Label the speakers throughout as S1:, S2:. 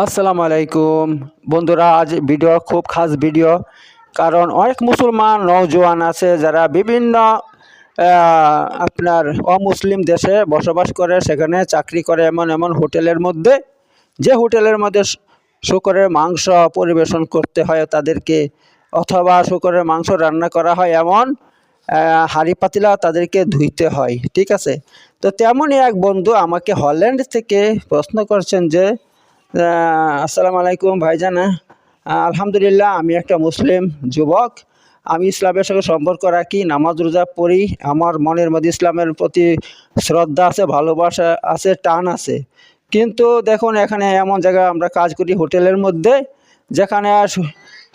S1: আসসালামু আলাইকুম। বন্ধুরা, আজ ভিডিও খুব খাস ভিডিও, কারণ অনেক মুসলমান নৌজওয়ান আছে যারা বিভিন্ন আপনার অমুসলিম দেশে বসবাস করে, সেখানে চাকরি করে এমন এমন হোটেলের মধ্যে, যে হোটেলের মধ্যে শুকরের মাংস পরিবেশন করতে হয় তাদেরকে, অথবা শুকরের মাংস রান্না করা হয় এমন হাঁড়ি পাতিলা তাদেরকে ধুইতে হয়, ঠিক আছে? তো তেমনই এক বন্ধু আমাকে হল্যান্ড থেকে প্রশ্ন করছেন যে আসসালামু আলাইকুম ভাইজান। আলহামদুলিল্লাহ, আমি একটা মুসলিম যুবক। আমি ইসলামের সঙ্গে সম্পর্ক রাখি, নামাজ রোজা পড়ি। আমার মনের মধ্যে ইসলামের প্রতি শ্রদ্ধা আছে, ভালোবাসা আছে, টান আছে। কিন্তু দেখুন, এখানে এমন জায়গায় আমরা কাজ করি হোটেলের মধ্যে, যেখানে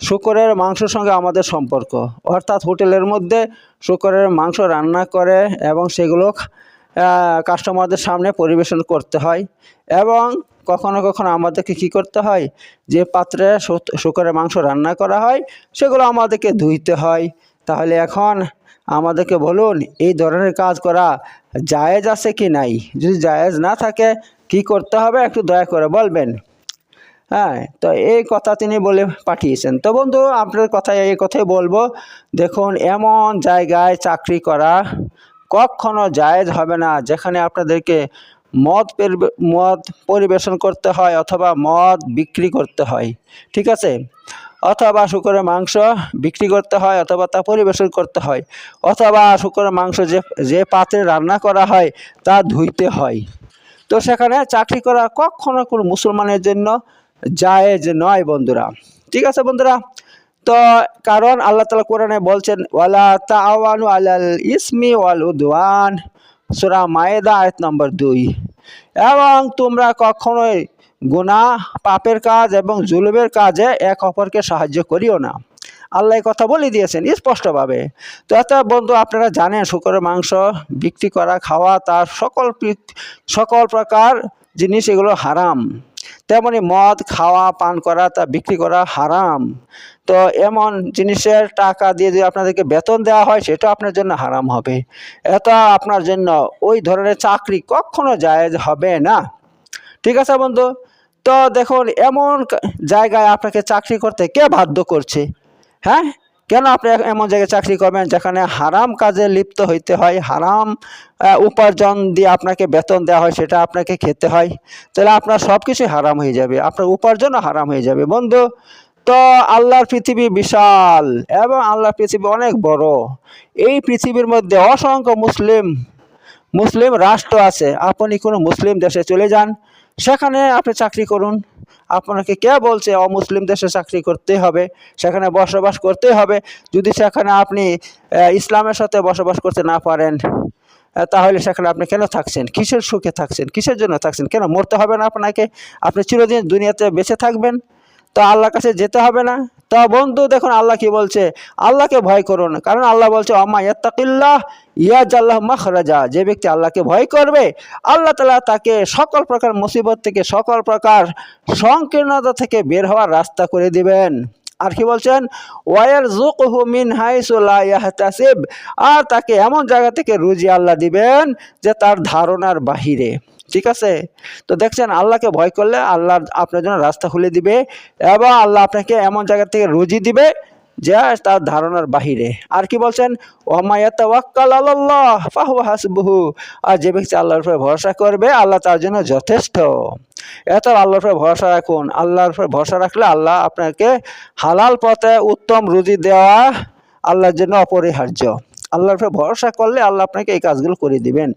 S1: শুকরের মাংসর সঙ্গে আমাদের সম্পর্ক। অর্থাৎ হোটেলের মধ্যে শুকরের মাংস রান্না করে এবং সেগুলো কাস্টমারদের সামনে পরিবেশন করতে হয়। এবং কখনো কখনো আমাদেরকে কি করতে হয়? যে পাত্রে শুকরের মাংস রান্না করা হয়, সেগুলো আমাদেরকে ধুইতে হয়। তাহলে এখন আমাদেরকে বলুন, এই ধরনের কাজ করা জায়েজ আছে কি নাই? যদি জায়েজ না থাকে, কি করতে হবে? একটু দয়া করে বলবেন। হ্যাঁ তো এই কথা তিনি বলে পাঠিয়েছেন। তো বন্ধু, আপনার কথায় এই কথাই বলব। দেখুন, এমন জায়গায় চাকরি করা কখনো জায়েজ হবে না, যেখানে আপনাদেরকে মদ মদ পরিবেশন করতে হয় অথবা মদ বিক্রি করতে হয়, ঠিক আছে? অথবা শুকরের মাংস বিক্রি করতে হয় অথবা তা পরিবেশন করতে হয়, অথবা শুকরের মাংস যে যে পাত্রে রান্না করা হয় তা ধুইতে হয়। তো সেখানে চাকরি করা কখনো কোনো মুসলমানের জন্য জায়েজ নয় বন্ধুরা, ঠিক আছে বন্ধুরা? তো কারণ আল্লাহ তালা কোরআনে বলছেন, ওয়ালা তাওয়ানু আলাল ইসমি ওয়াল উদওয়ান। সুরা মায়েদা, আয়াত নম্বর দুই। এবং তোমরা কখনোই গুনাহ, পাপের কাজ এবং জুলুমের কাজে এক অপরকে সাহায্য করিও না। আল্লাহ কথা বলে দিয়েছেন স্পষ্টভাবে। তো এত বন্ধু, আপনারা জানেন শুকরের মাংস, বিক্রি করা, খাওয়া, তার সকল সকল প্রকার জিনিস এগুলো হারাম। তেমনি মদ, খাওয়া, পান করা, তা বিক্রি করা হারাম। তো এমন জিনিসের টাকা দিয়ে যদি আপনাদেরকে বেতন দেওয়া হয়, সেটা আপনার জন্য হারাম হবে। এটা আপনার জন্য ওই ধরনের চাকরি কখনো জায়েজ হবে না। ঠিক আছে বন্ধু? তো দেখুন, এমন জায়গায় আপনাকে চাকরি করতে কে বাধ্য করছে? হ্যাঁ? কেন আপনি এমন জায়গায় চাকরি করবেন যেখানে হারাম কাজে লিপ্ত হইতে হয়, হারাম উপার্জন দিয়ে আপনাকে বেতন দেওয়া হয়, সেটা আপনাকে খেতে হয়। তাহলে আপনার সব কিছুই হারাম হয়ে যাবে, আপনার উপার্জনও হারাম হয়ে যাবে। বন্ধু তো আল্লাহর পৃথিবী বিশাল এবং আল্লাহর পৃথিবী অনেক বড়। এই পৃথিবীর মধ্যে অসংখ্য মুসলিম মুসলিম রাষ্ট্র আছে। আপনি কোনো মুসলিম দেশে চলে যান, সেখানে আপনি চাকরি করুন। আপনাকে কে বলছে অমুসলিম দেশে চাকরি করতে হবে? সেখানে বসবাস করতে হবে। যদি সেখানে আপনি ইসলামের সাথে বসবাস করতে না পারেন তাহলে সেখানে আপনি কেন থাকছেন? কিসের সুখে থাকছেন? কিসের জন্য থাকছেন? কেন মরতে হবে না আপনাকে? আপনি চিরদিন দুনিয়াতে বেঁচে থাকবেন। তো আল্লাহর কাছে যেতে হবে না। তো বন্ধু, দেখুন আল্লাহ কি বলছে? আল্লাহকে ভয় করুন কারণ আল্লাহ বলছে অমা ইয়াত্তাকিল্লাহ ইয়াজ আল্লাহ মাখরাজা। যে ব্যক্তি আল্লাহকে ভয় করবে, আল্লাহ তালা তাকে সকল প্রকার মুসিবত থেকে, সকল প্রকার সংকীর্ণতা থেকে বের হওয়ার রাস্তা করে দিবেন। আর কি বলছেন? ওয়ার জুকহু মিন হাইসুল্লাহ ইয়াহতাসিব। আর তাকে এমন জায়গা থেকে রুজি আল্লাহ দিবেন যে তার ধারণার বাহিরে। ঠিক আছে? তো দেখছেন, আল্লাহকে ভয় করলে আল্লাহ আপনার জন্য রাস্তা খুলে দিবে এবং আল্লাহ আপনাকে এমন জায়গা থেকে রুজি দিবে যে তার ধারণার বাহিরে। আর কি বলছেন? ওমায়াত ওয়াক্কাল আল্লাহ ফাহু হাসবুহু। আর যে ব্যক্তি আল্লাহর উপরে ভরসা করবে, আল্লাহ তার জন্য যথেষ্ট। এত আল্লাহর উপরে ভরসা রাখুন। আল্লাহর উপরে ভরসা রাখলে আল্লাহ আপনাকে হালাল পথে উত্তম রুজি দেওয়া আল্লাহর জন্য অপরিহার্য। আল্লাহর উপরে ভরসা করলে আল্লাহ আপনাকে এই কাজগুলো করে দিবেন।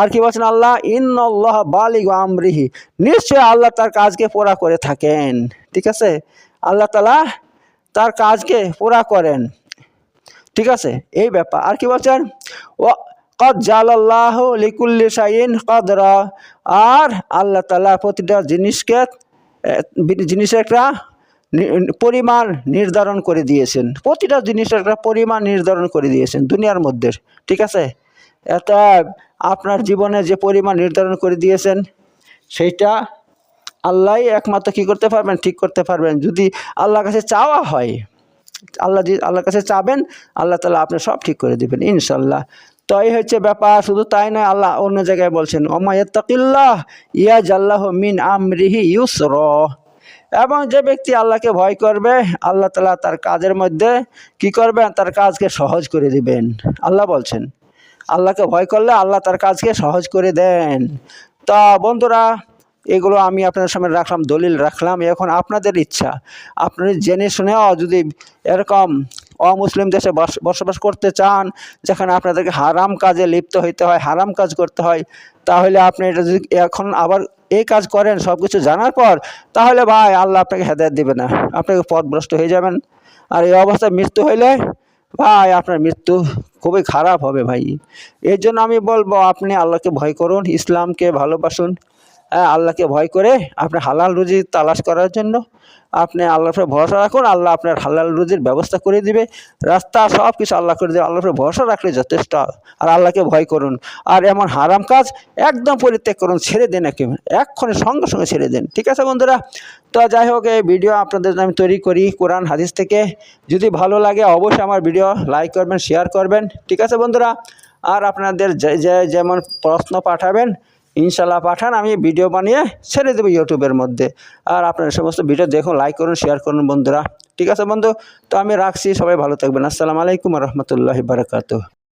S1: আর কি বলছেন আল্লাহ? ইন্নআল্লাহ বালিগ আমরিহি। নিশ্চয় আল্লাহ তার কাজকে পোড়া করে থাকেন। ঠিক আছে? আল্লাহ তালা তার কাজকে পুরা করেন। ঠিক আছে? এই ব্যাপার। আর কি বলছেন? ও কদ জালাল্লাহ লিকুল্লি শাইন কদরা। আর আল্লাহ তালা প্রতিটা জিনিসকে জিনিসের একটা পরিমাণ নির্ধারণ করে দিয়েছেন। প্রতিটা জিনিসের একটা পরিমাণ নির্ধারণ করে দিয়েছেন দুনিয়ার মধ্যে। ঠিক আছে? এটা আপনার জীবনে যে পরিমাণ নির্ধারণ করে দিয়েছেন, সেইটা আল্লাহ একমাত্র কি করতে পারবেন? ঠিক করতে পারবেন। যদি আল্লাহর কাছে চাওয়া হয়, আল্লাহ আল্লাহর কাছে চাবেন, আল্লাহ তালা আপনি সব ঠিক করে দেবেন ইনশাল্লাহ তো এই হচ্ছে ব্যাপার, শুধু তাই নয়, আল্লাহ অন্য জায়গায় বলছেন ওমায়াত্তাকিল্লাহ ইয়া জাল্লাহ মিন আমরিহি ইউসর। এবং যে ব্যক্তি আল্লাহকে ভয় করবে, আল্লাহ তালা তার কাজের মধ্যে কি করবেন? তার কাজকে সহজ করে দিবেন। আল্লাহ বলছেন, আল্লাহকে ভয় করলে আল্লাহ তার কাজকে সহজ করে দেন। তা বন্ধুরা এগুলো আমি আপনাদের সামনে রাখলাম, দলিল রাখলাম। এখন আপনাদের ইচ্ছা আপনি জেনে শুনেও যদি এরকম অমুসলিম দেশে বস- বসবাস করতে চান, যেখানে আপনাদেরকে হারাম কাজে লিপ্ত হইতে হয়, হারাম কাজ করতে হয়, তাহলে আপনি এটা যদি এখন আবার এই কাজ করেন সব কিছু জানার পর, তাহলে ভাই আল্লাহ আপনাকে হেদায়ত দেবে না। আপনাকে পথভ্রষ্ট হয়ে যাবেন। আর এই অবস্থায় মৃত্যু হইলে, ভাই আপনার মৃত্যু খুবই খারাপ হবে ভাই। এর জন্য আমি বলব, আপনি আল্লাহকে ভয় করুন, ইসলামকে ভালোবাসুন। আল্লাহকে ভয় করে আপনি হালাল রুজি তালাশ করার জন্য আপনি আল্লাহর ভরসা রাখুন, আল্লাহ আপনার হালাল রুজির ব্যবস্থা করে দিবে। রাস্তা সব কিছু আল্লাহ করে দেবে, আল্লাহর ভরসা রাখলে যথেষ্ট, আর আল্লাহকে ভয় করুন। আর এমন হারাম কাজ একদম পরিত্যাগ করুন, ছেড়ে দিন একেবারে এক্ষণে সঙ্গে সঙ্গে ছেড়ে দিন। ঠিক আছে বন্ধুরা? তো যাই হোক, এই ভিডিও আপনাদের আমি তৈরি করি কোরআন হাদিস থেকে। যদি ভালো লাগে অবশ্যই আমার ভিডিও লাইক করবেন শেয়ার করবেন। ঠিক আছে বন্ধুরা? আর আপনাদের যে, যেমন প্রশ্ন পাঠাবেন ইনশাল্লাহ পাঠান, আমি ভিডিও বানিয়ে ছেড়ে দেবো ইউটিউবের মধ্যে। আর আপনার সমস্ত ভিডিও দেখুন, লাইক করুন শেয়ার করুন বন্ধুরা। ঠিক আছে বন্ধু? তো আমি রাখছি, সবাই ভালো থাকবেন। আসসালামু আলাইকুম রহমতুল্লাহ বারকাত